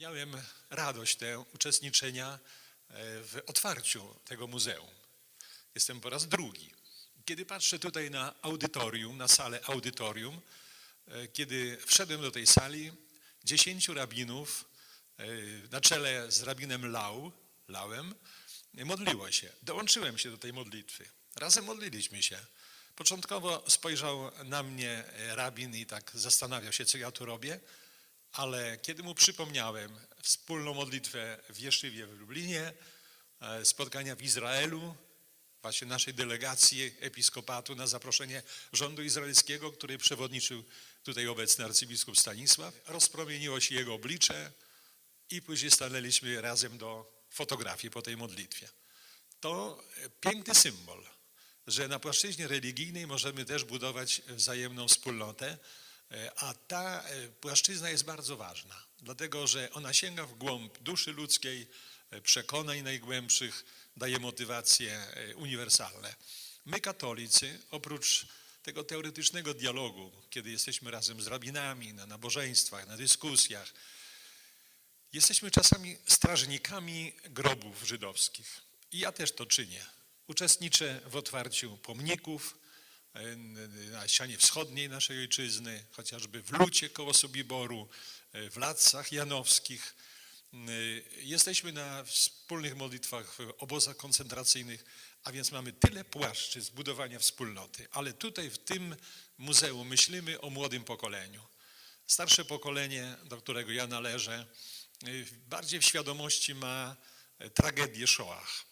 Miałem radość tę uczestniczenia e, w otwarciu tego muzeum. Jestem po raz drugi. Kiedy patrzę tutaj na audytorium, na salę audytorium, e, kiedy wszedłem do tej sali, dziesięciu rabinów e, na czele z rabinem Lau, Lałem, modliło się. Dołączyłem się do tej modlitwy. Razem modliliśmy się. Początkowo spojrzał na mnie rabin i tak zastanawiał się, co ja tu robię, ale kiedy mu przypomniałem wspólną modlitwę w Jeszywie w Lublinie, e, spotkania w Izraelu, właśnie naszej delegacji episkopatu na zaproszenie rządu izraelskiego, której przewodniczył tutaj obecny arcybiskup Stanisław, rozpromieniło się jego oblicze i później stanęliśmy razem do fotografii po tej modlitwie. To piękny symbol, że na płaszczyźnie religijnej możemy też budować wzajemną wspólnotę, a ta e, płaszczyzna jest bardzo ważna, dlatego że ona sięga w głąb duszy ludzkiej, e, przekonań najgłębszych, daje motywacje e, uniwersalne. My, katolicy, oprócz tego teoretycznego dialogu, kiedy jesteśmy razem z rabinami, na nabożeństwach, na dyskusjach, Jesteśmy czasami strażnikami grobów żydowskich. I ja też to czynię. Uczestniczę w otwarciu pomników e, na ścianie wschodniej naszej ojczyzny, chociażby w Lucie koło Sobiboru, e, w Latcach Janowskich. E, Jesteśmy na wspólnych modlitwach w obozach koncentracyjnych, a więc mamy tyle płaszczyzn budowania wspólnoty. Ale tutaj w tym muzeum myślimy o młodym pokoleniu. Starsze pokolenie, do którego ja należę, bardziej w świadomości ma e, tragedię Shoah.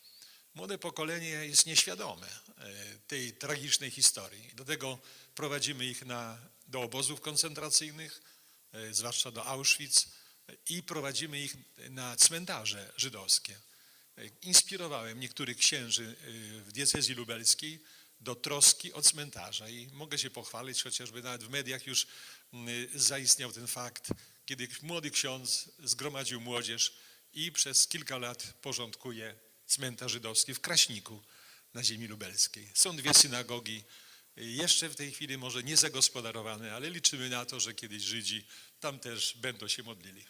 Młode pokolenie jest nieświadome e, tej tragicznej historii. Dlatego prowadzimy ich na, do obozów koncentracyjnych, e, zwłaszcza do Auschwitz, e, i prowadzimy ich na cmentarze żydowskie. Inspirowałem niektórych księży w diecezji lubelskiej do troski o cmentarza i mogę się pochwalić, chociażby nawet w mediach już zaistniał ten fakt, kiedy młody ksiądz zgromadził młodzież i przez kilka lat porządkuje cmentarz żydowski w Kraśniku na ziemi lubelskiej. Są dwie synagogi, jeszcze w tej chwili może nie zagospodarowane, ale liczymy na to, że kiedyś Żydzi tam też będą się modlili.